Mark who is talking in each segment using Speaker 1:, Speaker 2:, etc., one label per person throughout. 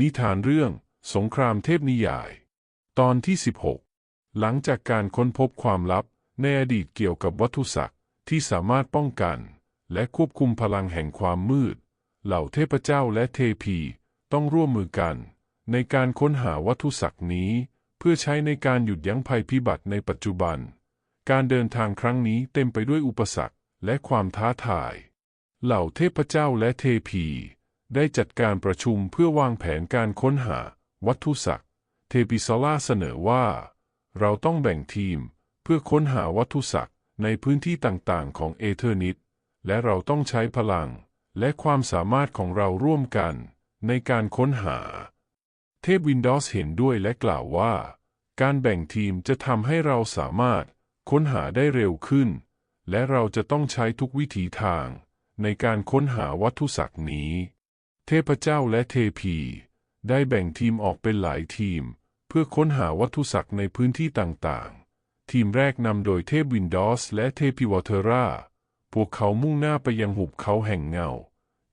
Speaker 1: นิทานเรื่อง สงครามเทพนิยาย ตอนที่ 16 หลังจากการค้นพบความลับในอดีตเกี่ยวกับวัตถุศักดิ์ที่สามารถป้องกัน และควบคุมพลังแห่งความมืด เหล่าเทพเจ้าและเทพีต้องร่วมมือกัน ในการค้นหาวัตถุศักดิ์นี้ เพื่อใช้ในการหยุดยั้งภัยพิบัติในปัจจุบัน การเดินทางครั้งนี้เต็มไปด้วยอุปสรรคและความท้าทาย เหล่าเทพเจ้าและเทพี ได้จัดการประชุมเพื่อวางแผนการค้นหา วัตถุศักดิ์เทปิซอล่าเสนอว่า เราต้องแบ่งทีม เพื่อค้นหาวัตถุศักดิ์ในพื้นที่ต่างๆ ของเอเธอร์นิตและเราต้องใช้พลัง และความสามารถของเราร่วมกัน ในการค้นหา เทพวินดอสเห็นด้วยและกล่าวว่า การแบ่งทีมจะทำให้เราสามารถค้นหาได้เร็วขึ้น และเราจะต้องใช้ทุกวิถีทาง ในการค้นหาวัตถุศักดิ์นี้ เทพเจ้าและเทพี ได้แบ่งทีมออกเป็นหลายทีม เพื่อค้นหาวัตถุศักดิ์ในพื้นที่ต่างๆ ทีมแรกนำโดยเทพวินดอสและเทพิวอเทราพวกเขามุ่งหน้าไปยังหุบเขาแห่งเงา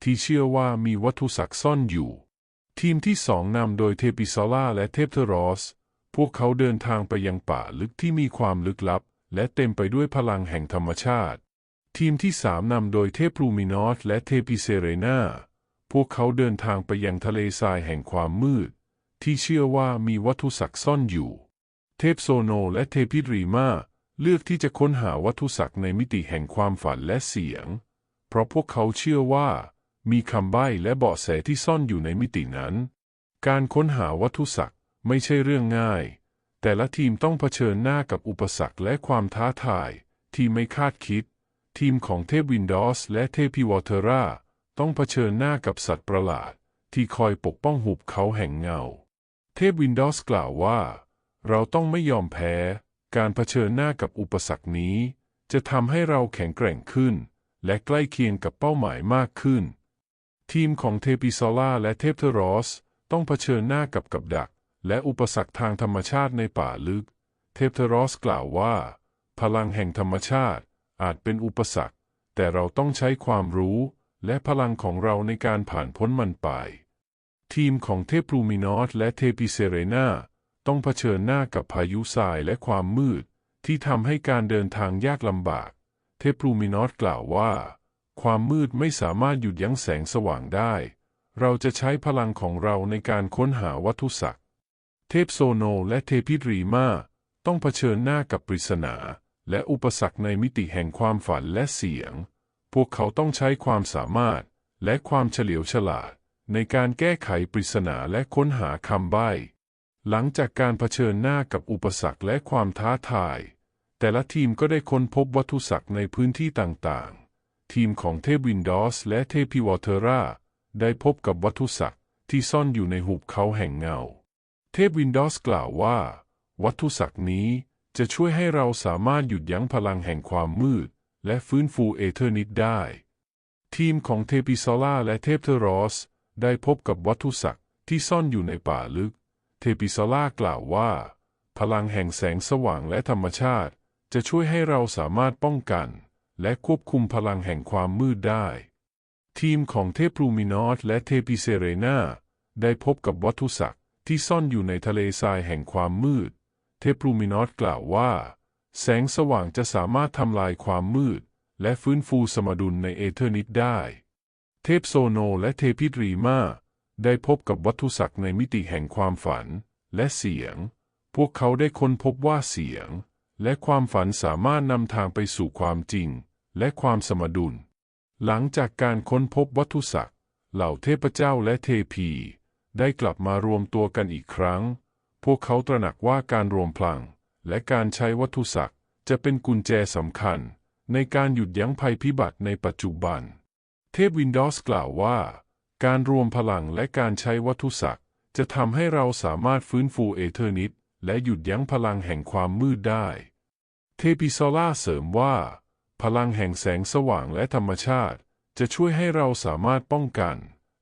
Speaker 1: ที่เชื่อว่ามีวัตถุศักดิ์ซ่อนอยู่ ทีมที่สองนำโดยเทปิซอล่าและเทพเทรอส พวกเขาเดินทางไปยังป่าลึกที่มีความลึกลับ และเต็มไปด้วยพลังแห่งธรรมชาติ ทีมที่สามนำโดยเทพพลูมินอสและเทปิเซเรนา พวกเขาเดินทางไปยังทะเลทรายแห่งความมืด ที่เชื่อว่ามีวัตถุศักดิ์ซ่อนอยู่ เทพโซโนและเทพิรีมาเลือกที่จะค้นหาวัตถุศักดิ์ในมิติแห่งความฝันและเสียง เพราะพวกเขาเชื่อว่า มีคำใบ้และเบาะแสที่ซ่อนอยู่ในมิตินั้น การค้นหาวัตถุศักดิ์ไม่ใช่เรื่องง่าย แต่ละทีมต้องเผชิญหน้ากับอุปสรรคและความท้าทาย ที่ไม่คาดคิด ทีมของเทพวินดอสและเทพีวอเทรา ต้องเผชิญหน้ากับสัตว์ประหลาด ที่คอยปกป้องหุบเขาแห่งเงา เทพวินดอสกล่าวว่า เราต้องไม่ยอมแพ้ การเผชิญหน้ากับอุปสรรคนี้ จะทำให้เราแข็งแกร่งขึ้น และใกล้เคียงกับเป้าหมายมากขึ้น ทีมของเทปิซอล่าและเทพเทรอส ต้องเผชิญหน้ากับกับดัก และอุปสรรคทางธรรมชาติในป่าลึก เทพเทรอสกล่าวว่า พลังแห่งธรรมชาติอาจเป็นอุปสรรค แต่เราต้องใช้ความรู้ และพลังของเราในการผ่านพ้นมันไป ทีมของเทพลูมินอสและเทปิเซเรนาต้องเผชิญหน้ากับพายุทรายและความมืด ที่ทำให้การเดินทางยากลำบาก เทพพลูมินอสกล่าวว่า ความมืดไม่สามารถหยุดยั้งแสงสว่างได้ เราจะใช้พลังของเราในการค้นหาวัตถุศักดิ์เทพโซโนและเทพิรีมาต้องเผชิญหน้ากับปริศนา และอุปสรรคในมิติแห่งความฝันและเสียง พวกเขาต้องใช้ความสามารถและความเฉลียวฉลาด ในการแก้ไขปริศนาและค้นหาคำใบ้ หลังจากการเผชิญหน้ากับอุปสรรคและความท้าทาย แต่ละทีมก็ได้ค้นพบวัตถุศักดิ์ในพื้นที่ต่างๆ ทีมของเทพวินดอสและเทพิวอเทรา ได้พบกับวัตถุศักดิ์ที่ซ่อนอยู่ในหุบเขาแห่งเงา เทพวินดอสกล่าวว่า วัตถุศักดิ์นี้จะช่วยให้เราสามารถหยุดยั้งพลังแห่งความมืด และฟื้นฟูเอเธอร์นิตได้ ทีมของเทปิซอล่าและเทพเทรอส ได้พบกับวัตถุศักดิ์ที่ซ่อนอยู่ในป่าลึก เทปิซอล่ากล่าวว่า พลังแห่งแสงสว่างและธรรมชาติ จะช่วยให้เราสามารถป้องกัน และควบคุมพลังแห่งความมืดได้ ทีมของเทพลูมินอสและเทปิเซเรนาได้พบกับวัตถุศักดิ์ที่ซ่อนอยู่ในทะเลทรายแห่งความมืด เทพพลูมินอสกล่าวว่า แสงสว่างจะสามารถทำลายความมืด และฟื้นฟูสมดุลในเอเธอร์นิตได้ เทพโซโนและเทพิตรีมาได้พบกับวัตถุศักดิ์ในมิติแห่งความฝันและเสียง พวกเขาได้ค้นพบว่าเสียง และความฝันสามารถนำทางไปสู่ความจริง และความสมดุล หลังจากการค้นพบวัตถุศักดิ์เหล่าเทพเจ้าและเทพี ได้กลับมารวมตัวกันอีกครั้ง พวกเขาตระหนักว่าการรวมพลัง และการใช้วัตถุศักดิ์จะเป็นกุญแจสำคัญ ในการหยุดยั้งภัยพิบัติในปัจจุบัน เทพวินดอสกล่าวว่า การรวมพลังและการใช้วัตถุศักดิ์จะทำให้เราสามารถฟื้นฟูเอเธอร์นิตและหยุดยั้งพลังแห่งความมืดได้ เทปิซอล่าเสริมว่า พลังแห่งแสงสว่างและธรรมชาติ จะช่วยให้เราสามารถป้องกัน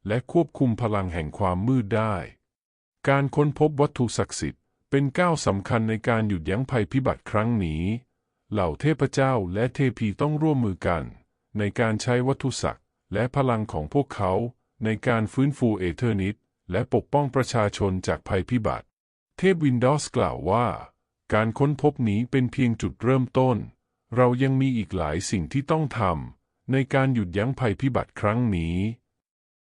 Speaker 1: และควบคุมพลังแห่งความมืดได้ การค้นพบวัตถุศักดิ์สิทธิ์ เป็นก้าวสำคัญในการหยุดยั้งภัยพิบัติครั้งนี้ เหล่าเทพเจ้าและเทพีต้องร่วมมือกัน ในการใช้วัตถุศักดิ์และพลังของพวกเขา ในการฟื้นฟูเอเธอร์นิตและปกป้องประชาชนจากภัยพิบัติ เทพวินดอสกล่าวว่า การค้นพบนี้เป็นเพียงจุดเริ่มต้น เรายังมีอีกหลายสิ่งที่ต้องทำในการหยุดยั้งภัยพิบัติครั้งนี้